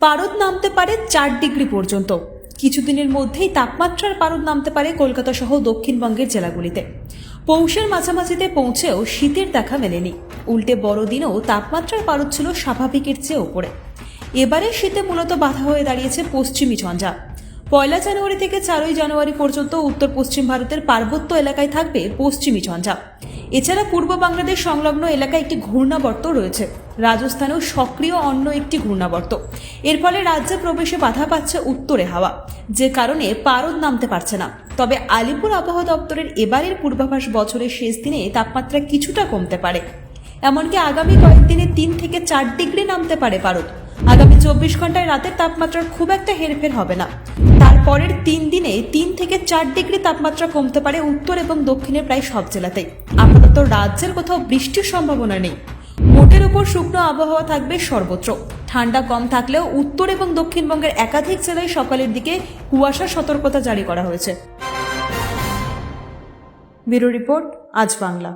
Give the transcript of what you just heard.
পারদ নামতে পারে চার ডিগ্রি পর্যন্ত। কিছুদিনের মধ্যেই তাপমাত্রার পারদ নামতে পারে কলকাতা সহ দক্ষিণবঙ্গের জেলাগুলিতে। পৌষের মাঝামাঝিতে পৌঁছেও শীতের দেখা মেলেনি। উল্টে বড়দিনেও তাপমাত্রার পারদ ছিল স্বাভাবিকের চেয়ে ওপরে। এবারে শীতে মূলত বাধা হয়ে দাঁড়িয়েছে পশ্চিমী ঝঞ্ঝা। পয়লা জানুয়ারি থেকে চারই জানুয়ারি পর্যন্ত উত্তর পশ্চিম ভারতের পার্বত্য এলাকায় থাকবে পশ্চিমী ঝঞ্ঝা। এছাড়া পূর্ব বাংলাদেশ সংলগ্ন এলাকায় একটি ঘূর্ণাবর্ত রয়েছে। রাজস্থানেও সক্রিয় অন্য একটি ঘূর্ণাবর্ত। এর ফলে রাজ্যে প্রবেশে বাধা পাচ্ছে উত্তরে হাওয়া, যে কারণে পারদ নামতে পারছে না। তবে আলিপুর আবহাওয়া দপ্তরের এবারের পূর্বাভাস বছরের শেষ দিনে তাপমাত্রা কিছুটা কমতে পারে। এমনকি আগামী কয়েকদিনে তিন থেকে চার ডিগ্রি নামতে পারে পারদ। আগামী চব্বিশ ঘন্টায় রাতের তাপমাত্রার খুব একটা হেরফের হবে না। তারপরের তিন দিনে তিন থেকে চার ডিগ্রি তাপমাত্রা কমতে পারে উত্তর এবং দক্ষিণের প্রায় সব জেলাতেই আপাতত রাজ্যের কোথাও বৃষ্টির সম্ভাবনা নেই। মোটের উপর শুকনো আবহাওয়া থাকবে সর্বত্র। ঠান্ডা কম থাকলেও উত্তর এবং দক্ষিণবঙ্গের একাধিক জেলায় সকালের দিকে কুয়াশা সতর্কতা জারি করা হয়েছে। ব্যুরো রিপোর্ট, আজ বাংলা।